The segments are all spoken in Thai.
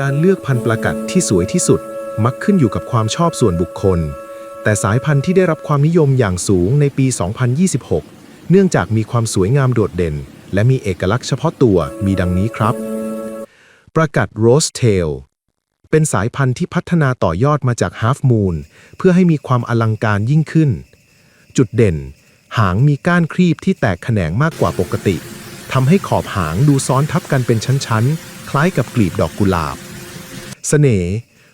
การเลือกพันธุ์ปลากัดที่สวยที่สุด มักขึ้นอยู่กับความชอบส่วนบุคคล แต่สายพันธุ์ที่ได้รับความนิยมอย่างสูงในปี 2026 เนื่องจากมีความสวยงามโดดเด่น และมีเอกลักษณ์เฉพาะตัวมีดังนี้ครับ ปลากัดโรสเทลเป็นสายพันธุ์ที่พัฒนาต่อยอดมาจาก Half Moon เพื่อให้มีความอลังการยิ่งขึ้น จุดเด่น หางมีก้านครีบที่แตกแขนงมากกว่าปกติทำให้ขอบหางดูซ้อนทับกันเป็นชั้น ๆ คล้ายกับกลีบดอกกุหลาบ เสน่ห์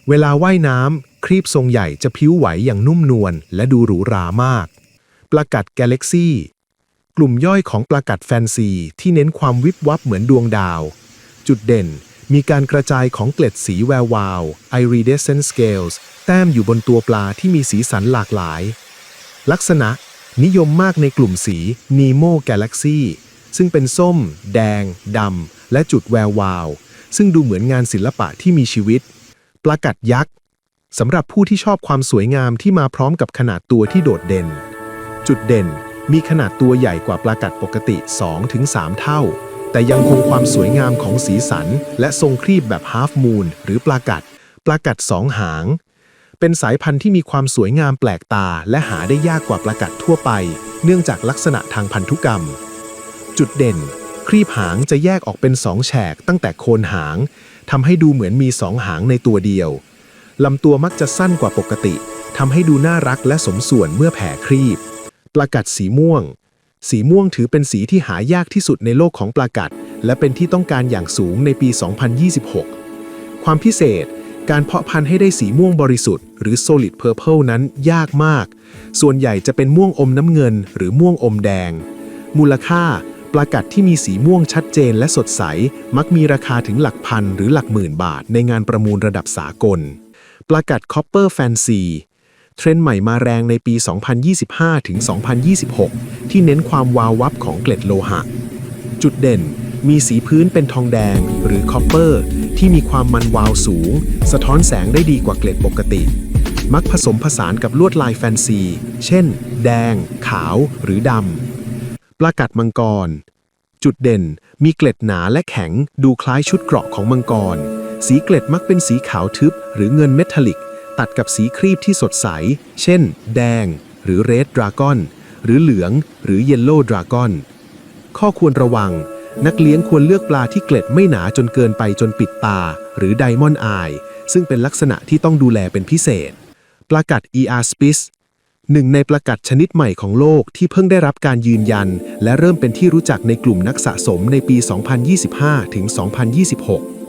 เวลาว่ายน้ำครีบทรงใหญ่จะพิ้วไหวอย่างนุ่มนวลและดูหรูหรามาก ปลากัดกาแล็กซี่ กลุ่มย่อยของปลากัดแฟนซีที่เน้นความวิบวับเหมือนดวงดาว จุดเด่นมีการกระจายของเกล็ดสีแวววาว iridescent scales แต้มอยู่บนตัวปลาที่มีสีสันหลากหลาย ลักษณะนิยมมากในกลุ่มสี Nemo Galaxy ซึ่งเป็นส้ม แดง ดำ และจุดแวววาว ซึ่งดูเหมือนงานศิลปะที่มีชีวิต ปลากัดยักษ์สำหรับผู้ที่ชอบความสวยงามที่มาพร้อมกับขนาดตัวที่โดดเด่น จุดเด่นมีขนาดตัวใหญ่กว่าปลากัดปกติ 2-3 เท่า แต่ยังคงความสวยงามของสีสัน และทรงครีบแบบฮาฟมูนหรือปลากัด ปลากัดสองหาง เป็นสายพันธุ์ที่มีความสวยงามแปลกตา และหาได้ยากกว่าปลากัดทั่วไป เนื่องจากลักษณะทางพันธุกรรม จุดเด่น ครีบหางจะแยกออกเป็นสองแฉกตั้งแต่โคนหางทำให้ดูเหมือนมีสองหางในตัวเดียวลำตัวมักจะสั้นกว่าปกติทำให้ดูน่ารักและสมส่วนเมื่อแผ่ครีบ ปลากัดสีม่วง สีม่วงถือเป็นสีที่หายากที่สุดในโลกของปลากัด และเป็นที่ต้องการอย่างสูงในปี 2026 ความพิเศษ การเพาะพันธุ์ให้ได้สีม่วงบริสุทธิ์หรือ solid purple นั้นยากมาก ส่วนใหญ่จะเป็นม่วงอมน้ำเงินหรือม่วงอมแดง มูลค่า ลากัดที่มีสีม่วงชัดเจนและสดใส มักมีราคาถึงหลักพันหรือหลักหมื่นบาทในงานประมูลระดับสากล ปลากัดคอปเปอร์แฟนซีเทรนด์ใหม่มาแรงในปี 2025 ถึง 2026 ที่เน้นความวาววับของเกล็ดโลหะ จุดเด่นมีสีพื้นเป็นทองแดงหรือคอปเปอร์ที่มีความมันวาวสูง สะท้อนแสงได้ดีกว่าเกล็ดปกติ มักผสมผสานกับลวดลายแฟนซี เช่น แดง ขาวหรือดำปลากัดมังกร จุดเด่น มีเกล็ดหนาและแข็ง ดูคล้ายชุดเกราะของมังกร สีเกล็ดมักเป็นสีขาวทึบ หรือเงินเมทัลลิก ตัดกับสีครีบที่สดใส เช่น แดง หรือเรดดราก้อน หรือเหลือง หรือเยลโล่ดราก้อน ข้อควรระวัง นักเลี้ยงควรเลือกปลาที่เกล็ดไม่หนาจนเกินไปจนปิดตา หรือไดมอนด์อายซึ่งเป็นลักษณะที่ต้องดูแลเป็นพิเศษปลากัด ER Spis หนึ่งในประกาศชนิดใหม่ของโลกที่เพิ่งได้รับการยืนยัน และเริ่มเป็นที่รู้จักในกลุ่มนักสะสมในปี 2025 ถึง 2026